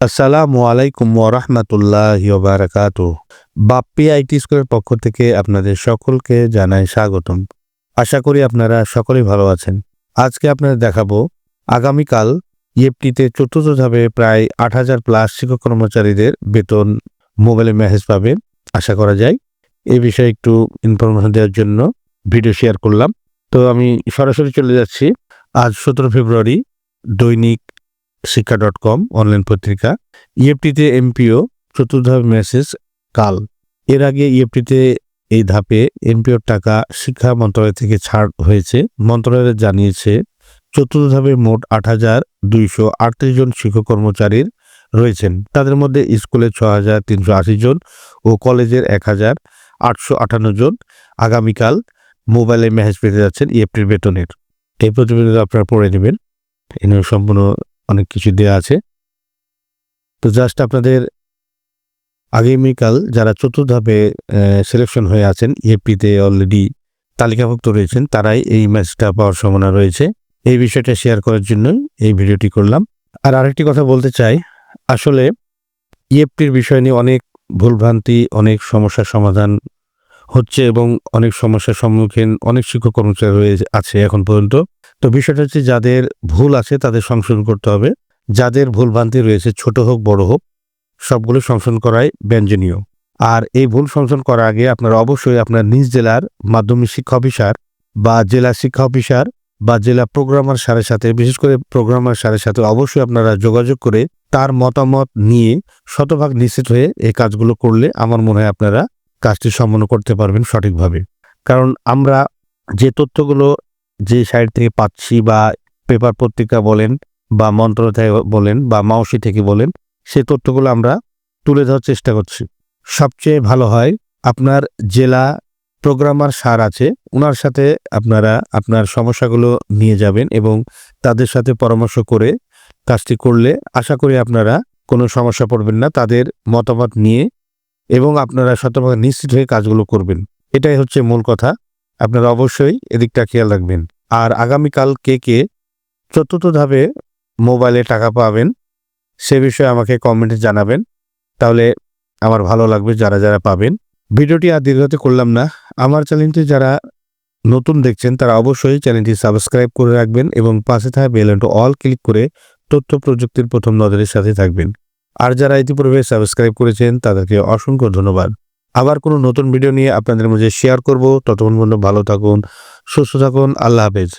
আসসালামু আলাইকুম ওরহমতুল্লাহ বারাকাতু বাপ্পি আইটি স্কুলের পক্ষ থেকে আপনাদের সকলকে জানাই স্বাগতম। আশা করি আপনারা সকলেই ভালো আছেন। আজকে আপনাদের দেখাবো, আগামীকাল ইএফটিতে চতুর্থ ধাপে প্রায় আট হাজার প্লাস শিক্ষক কর্মচারীদের বেতন মোবাইলে মেসেজ পাবে। আশা করা যায়। এই বিষয়ে একটু ইনফরমেশন দেওয়ার জন্য ভিডিও শেয়ার করলাম। তো আমি সরাসরি চলে যাচ্ছি। আজ সতেরো ফেব্রুয়ারি দৈনিক শিক্ষা ডট কম অনলাইন পত্রিকা ইএফটিতে এমপিও চতুর্থ মেসেজ কাল। এর আগে ইএফটিতে এই ধাপে এমপিওর টাকা শিক্ষা মন্ত্রণালয় থেকে ছাড় হয়েছে। মন্ত্রণালয় জানিয়েছে, চতুর্থ ধাপে মোট আট হাজার দুইশো আটত্রিশ জন শিক্ষক কর্মচারীর রয়েছেন। তাদের মধ্যে স্কুলে ছ হাজার তিনশো আশি জন ও কলেজের এক হাজার আটশো আটান্ন জন আগামীকাল মোবাইলে মেসেজ পেতে যাচ্ছেন ইএফটির বেতনের। এই প্রতিবেদন আপনারা পড়ে নেবেন। এনে সম্পূর্ণ অনেক কিছু দেওয়া আছে। তো জাস্ট আপনাদের আগামীকাল যারা চতুর্থ ধাপে সিলেকশন হয়ে আছেন ইএপিতে অলরেডি তালিকাভুক্ত রয়েছেন, তারাই এই ম্যাচটা পাওয়ার সম্ভাবনা রয়েছে। এই বিষয়টা শেয়ার করার জন্য এই ভিডিওটি করলাম। আর আরেকটি কথা বলতে চাই, আসলে ইএফটির বিষয় নিয়ে অনেক ভুলভ্রান্তি, অনেক সমস্যার সমাধান হচ্ছে এবং অনেক সমস্যার সম্মুখীন অনেক শিক্ষক কর্মচারী রয়ে আছে এখন পর্যন্ত। তো বিষয়টা হচ্ছে যাদের ভুল আছে তাদের সংশোধন করতে হবে। যাদের ভুল ভ্রান্তি রয়েছে, ছোট হোক, বড় হোক, সবগুলো সংশোধন করাই ব্যঞ্জনীয়। আর এই ভুল সংশোধন করার আগে আপনারা অবশ্যই আপনার নিজ জেলার মাধ্যমিক শিক্ষা অফিসার বা জেলা শিক্ষা অফিসার বা জেলা প্রোগ্রামার সারের সাথে, বিশেষ করে প্রোগ্রামার সারের সাথে অবশ্যই আপনারা যোগাযোগ করে তার মতামত নিয়ে শতভাগ নিশ্চিত হয়ে এই কাজগুলো করলে আমার মনে হয় আপনারা কাজটি সম্পন্ন করতে পারবেন সঠিকভাবে। কারণ আমরা যে তথ্যগুলো যে সাইট থেকে পাচ্ছি বা পেপার পত্রিকা বলেন বা মন্ত্রণালয় বলেন বা মাওসি থেকে বলেন, সে তথ্যগুলো আমরা তুলে ধরার চেষ্টা করছি। সবচেয়ে ভালো হয় আপনার জেলা প্রোগ্রামার সার আছে ওনার সাথে আপনারা আপনার সমস্যাগুলো নিয়ে যাবেন এবং তাদের সাথে পরামর্শ করে কাজটি করলে আশা করি আপনারা কোনো সমস্যা পড়বেন না, তাদের মতামত নিয়ে এবং আপনারা শতভাগ নিশ্চিত হয়ে কাজগুলো করবেন। এটাই হচ্ছে মূল কথা। আপনারা অবশ্যই এদিকটা খেয়াল রাখবেন। আর আগামীকাল কে কে চতুর্থ ধাপে মোবাইলে টাকা পাবেন, সে বিষয়ে আমাকে কমেন্টে জানাবেন। তাহলে আমার ভালো লাগবে যারা যারা পাবেন। ভিডিওটি আর দীর্ঘতে করলাম না। আমার চ্যানেলটি যারা নতুন দেখছেন, তারা অবশ্যই চ্যানেলটি সাবস্ক্রাইব করে রাখবেন এবং পাশে থাকা বেল অল ক্লিক করে তথ্য প্রযুক্তির প্রথম নজরের সাথে থাকবেন। আর যারা ইতিপূর্বে সাবস্ক্রাইব করেছেন, তাদেরকে অসংখ্য ধন্যবাদ। আবার কোনো নতুন ভিডিও নিয়ে আপনাদের মধ্যে শেয়ার করব। ততক্ষণ পর্যন্ত ভালো থাকুন, সুস্থ থাকুন, আল্লাহ হাফেজ।